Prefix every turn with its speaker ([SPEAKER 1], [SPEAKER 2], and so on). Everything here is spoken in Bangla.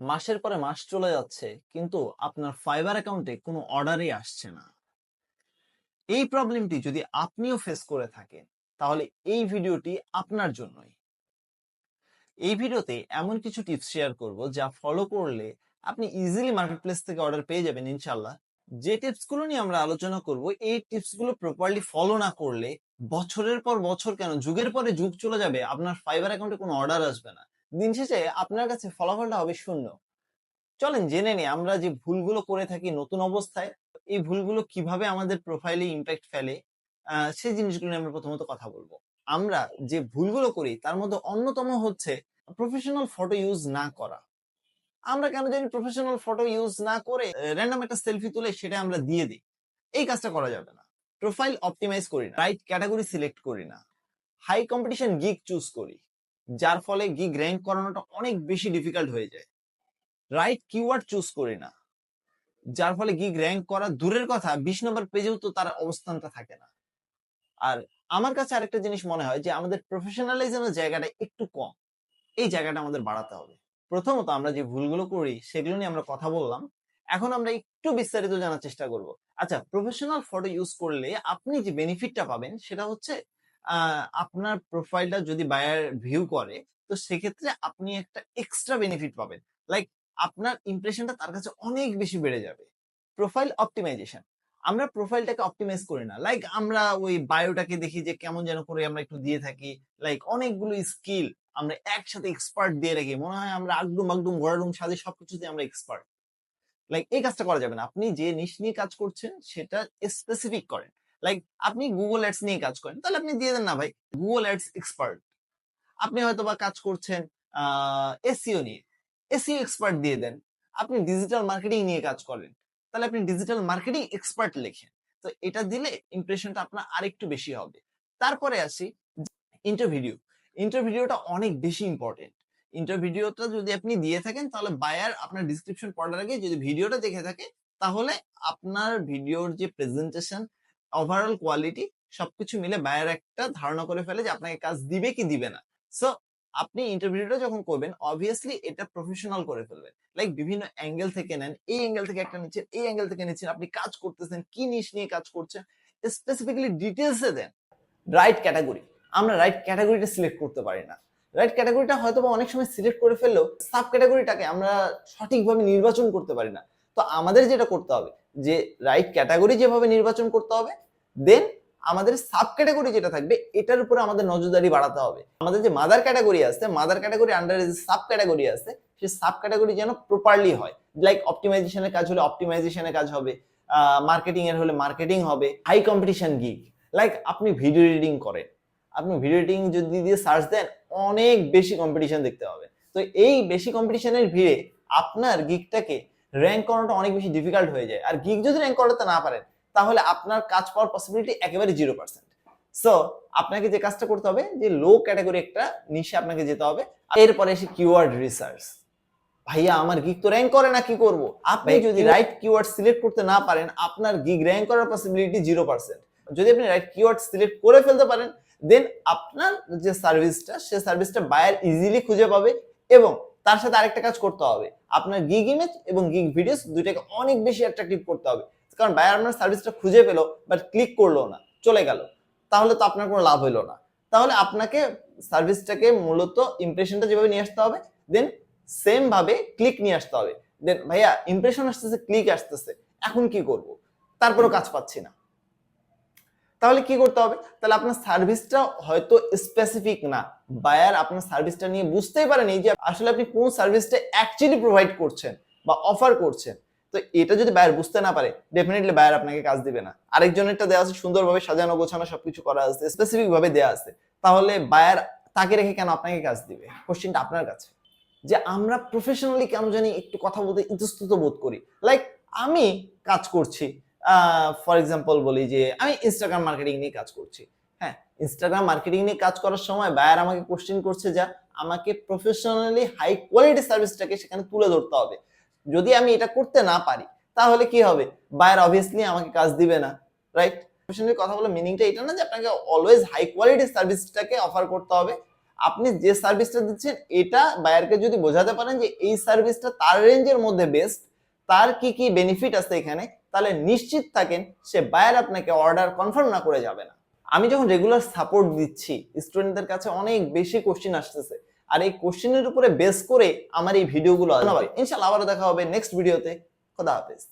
[SPEAKER 1] মাসের পরে মাস চলে যাচ্ছে, কিন্তু আপনার ফাইবার অ্যাকাউন্টে কোনো অর্ডারই আসছে না। এই প্রবলেমটি যদি আপনিও ফেস করে থাকেন, তাহলে এই ভিডিওটি আপনার জন্যই। এই ভিডিওতে এমন কিছু টিপস শেয়ার করব যা ফলো করলে আপনি ইজিলি মার্কেটপ্লেস থেকে অর্ডার পেয়ে যাবেন ইনশাল্লাহ যে টিপসগুলো নিয়ে আমরা আলোচনা করব, এই টিপসগুলো প্রপারলি ফলো না করলে বছরের পর বছর কেন, যুগের পরে যুগ চলে যাবে, আপনার ফাইবার অ্যাকাউন্টে কোনো অর্ডার আসবে না। দিন শেষে আপনার কাছে ফলাফলটা হবে শূন্য। চলেন জেনে নিই আমরা যে ভুলগুলো করে থাকি নতুন অবস্থায়, এই ভুলগুলো কীভাবে আমাদের প্রোফাইলে ইম্প্যাক্ট ফেলে সেই জিনিসগুলো নিয়ে আমরা প্রথমত কথা বলব। আমরা যে ভুলগুলো করি তার মধ্যে অন্যতম হচ্ছে প্রফেশনাল ফটো ইউজ না করা। আমরা কেন জানি প্রফেশনাল ফটো ইউজ না করে র্যান্ডম একটা সেলফি তুলে সেটা আমরা দিয়ে দিই। এই কাজটা করা যাবে না। প্রোফাইল অপটিমাইজ করি না। রাইট ক্যাটাগরি সিলেক্ট করি না। হাই কম্পিটিশন গিগ চুজ করি। যার ফলে গিগ র্যাঙ্ক করানোটা অনেক বেশি ডিফিকাল্ট হয়ে যায়। রাইট কিওয়ার্ড চুজ করি না। যার ফলে গিগ র্যাঙ্ক করা দূরের কথা, বিশ নম্বর পেজেও তো তার অবস্থানটা থাকে না। আর আমার কাছে আরেকটা জিনিস মনে হয় যে, আমাদের প্রফেশনালিজমের জায়গাটা একটু কম। এই জায়গাটা আমাদের বাড়াতে হবে। প্রথমত আমরা যে ভুলগুলো করি, সেগুলো নিয়ে আমরা কথা বললাম। এখন আমরা একটু বিস্তারিত জানার চেষ্টা করব। আচ্ছা প্রফেশনাল ফটো ইউজ করলে আপনি যে বেনিফিটটা পাবেন, সেটা হচ্ছে আপনার প্রোফাইলটা যদি বায়ার ভিউ করে, তো সেক্ষেত্রে আপনি একটা এক্সট্রা বেনিফিট পাবেন। লাইক আপনার ইমপ্রেশনটা তার কাছে অনেক বেশি বেড়ে যাবে। প্রোফাইল অপটিমাইজেশন আমরা প্রোফাইলটাকে অপটিমাইজ করি না। লাইক আমরা ওই বায়োটাকে দেখি যে কেমন যেন করে আমরা একটু দিয়ে থাকি। লাইক অনেকগুলো স্কিল আমরা একসাথে এক্সপার্ট দিয়ে রাখি। মনে হয় আমরা আগডুম আগডুম গড়াডুম সাজে সবকিছুতে আমরা এক্সপার্ট লাইক এই কাজটা করা যাবে না। আপনি যে নিশ নিয়ে কাজ করছেন, সেটা স্পেসিফিক করেন। লাইক আপনি গুগল অ্যাডস নিয়ে কাজ করেন, তাহলে আপনি দিয়ে দেন না ভাই গুগল অ্যাডস এক্সপার্ট আপনি হয়তো বা কাজ করছেন এসিও নিয়ে এসিও এক্সপার্ট দিয়ে দেন। আপনি ডিজিটাল মার্কেটিং নিয়ে কাজ করেন, তাহলে আপনি ডিজিটাল মার্কেটিং এক্সপার্ট লেখেন। তো এটা দিলে ইমপ্রেশনটা আপনার আরেকটু বেশি হবে। তারপরে আসি ইন্টারভিডিও ইন্টারভিডিওটা অনেক বেশি ইম্পর্টেন্ট ইন্টারভিডিওটা যদি আপনি দিয়ে থাকেন, তাহলে বায়ার আপনার ডিসক্রিপশন পড়ার আগে যদি ভিডিওটা দেখে থাকে, তাহলে আপনার ভিডিওর যে প্রেজেন্টেশন ওভারঅল কোয়ালিটি সবকিছু মিলে বায়ার একটা ধারণা করে ফেলে যে আপনাকে কাজ দিবে কি দিবে না। সো আপনি ইন্টারভিউটা যখন করবেন অবভিয়াসলি এটা প্রফেশনাল করে ফেলবেন। লাইক বিভিন্ন অ্যাঙ্গেল থেকে নেন, এই অ্যাঙ্গেল থেকে একটা নিচ্ছেন, এই অ্যাঙ্গেল থেকে নিচ্ছেন, আপনি কাজ করতেছেন, কি নিশ নিয়ে কাজ করছেন স্পেসিফিক্যালি ডিটেলসে দেন। রাইট ক্যাটাগরি আমরা রাইট ক্যাটাগরিটা সিলেক্ট করতে পারি না। রাইট ক্যাটাগরিটা হয়তো বা অনেক সময় সিলেক্ট করে ফেললেও সাব ক্যাটাগরিটাকে আমরা সঠিকভাবে নির্বাচন করতে পারি না। তো আমাদের যেটা করতে হবে যে রাইট ক্যাটাগরি যেভাবে নির্বাচন করতে হবে দেন আমাদের সাব ক্যাটাগরি যেটা থাকবে, এটার উপরে আমাদের নজরদারি বাড়াতে হবে। আমাদের যে মাদার ক্যাটাগরি আছে মাদার ক্যাটাগরি আন্ডারে যে সাব ক্যাটাগরি আছে সেই সাব ক্যাটাগরি যেন প্রপারলি হয়। লাইক অপটিমাইজেশনের কাজ হলে অপটিমাইজেশনের কাজ হবে মার্কেটিং এর হলে মার্কেটিং হবে হাই কম্পিটিশন গিগ লাইক আপনি ভিডিও এডিটিং করেন, আপনি ভিডিও এডিটিং যদি দিয়ে সার্চ দেন, অনেক বেশি কম্পিটিশন দেখতে হবে। তো এই বেশি কম্পিটিশনের ভিড়ে আপনার গিগটাকে র্যাঙ্ক করানোটা অনেক বেশি ডিফিকাল্ট হয়ে যায়। আর গিগ যদি র্যাঙ্ক করাতে না পারেন তাহলে আপনার কাজ পাওয়ার পসিবিলিটি একেবারে জিরো পার্সেন্ট সো আপনাকে যে কাজটা করতে হবে যে লো ক্যাটাগরি একটা নিশে আপনাকে যেতে হবে। এরপরে এসে কিওয়ার্ড রিসার্চ ভাইয়া আমার গিগ তো র্যাঙ্ক করে না কি করব? আপনি যদি রাইট কিওয়ার্ড সিলেক্ট করতে না পারেন আপনার গিগ র্যাঙ্ক করার পসিবিলিটি জিরো পার্সেন্ট যদি আপনি রাইট কিওয়ার্ড সিলেক্ট করে ফেলতে পারেন দেন আপনার যে সার্ভিসটা সে সার্ভিসটা বায়ার ইজিলি খুঁজে পাবে এবং তার সাথে আরেকটা কাজ করতে হবে। আপনার গিগ ইমেজ এবং গিগ ভিডিওস দুইটাকে অনেক বেশি অ্যাট্রাকটিভ করতে হবে। কারণ বায়ার আপনার সার্ভিসটা খুঁজে পেল বাট ক্লিক করল না, চলে গেল। তাহলে তো আপনার কোনো লাভ হইল না। তাহলে আপনাকে সার্ভিসটাকে মূলত ইমপ্রেশনটা যেভাবে নিয়ে আসতে হবে দেন সেম ভাবে ক্লিক নিয়ে আসতে হবে। দেন ভাইয়া ইমপ্রেশন আসতেছে ক্লিক আসতেছে। এখন কি করব? তারপরেও কাজ পাচ্ছি না। তাহলে কি করতে হবে? তাহলে আপনার সার্ভিসটা হয়তো স্পেসিফিক না। বায়ার আপনার সার্ভিসটা নিয়ে বুঝতেই পারেনি যে আসলে আপনি কোন সার্ভিসটা অ্যাকচুয়ালি প্রোভাইড করছেন বা অফার করছেন। তো এটা যদি বায়ার বুঝতে না পারে ডেফিনেটলি বায়ার আপনাকে কাজ দিবে না। আরেকজনেরটা দেওয়া আছে, সুন্দরভাবে সাজানো, গোছানো, সবকিছু করা আছে স্পেসিফিক ভাবে দেওয়া আছে। তাহলে বায়ার তাকে রেখে কেন আপনাকে কাজ দিবে? কোশ্চেনটা আপনার কাছে। যে আমরা প্রফেশনালি কেন জানি একটু কথা বলতে ইতস্তত বোধ করি। লাইক আমি কাজ করছি ফর এক্সাম্পল বলি যে, আমি ইনস্টাগ্রাম মার্কেটিং নিয়ে কাজ করছি। হ্যাঁ ইনস্টাগ্রাম মার্কেটিং নিয়ে কাজ করার সময় বায়ার আমাকে কোশ্চেন করছে যা, আমাকে প্রফেশনালি হাই কোয়ালিটি সার্ভিসটাকে সেখানে তুলে ধরতে হবে। যদি আমি এটা করতে না পারি, তাহলে কি হবে? বায়ার অবভিয়াসলি আমাকে কাজ দিবে না রাইট প্রফেশনালি কথা বলে মিনিংটা এটা না যে আপনাকে অলওয়েজ হাই কোয়ালিটি সার্ভিসটাকে অফার করতে হবে। আপনি যে সার্ভিসটা দিচ্ছেন, এটা বায়ারকে যদি বোঝাতে পারেন যে, এই সার্ভিসটা তার রেঞ্জের মধ্যে বেস্ট তার কি কি বেনিফিট আছে এখানে? তাহলে নিশ্চিত থাকেন সে বায়ার আপনাকে অর্ডার কনফার্ম না করে যাবে না। আমি যখন রেগুলার সাপোর্ট দিচ্ছি স্টুডেন্টদের কাছে অনেক বেশি কোশ্চিন আসতেছে। আর এই কোশ্চিনের উপরে বেস করে আমার এই ভিডিওগুলো ইনশাল্লাহ আবারও দেখা হবে নেক্সট ভিডিওতে খোদা হাফেজ।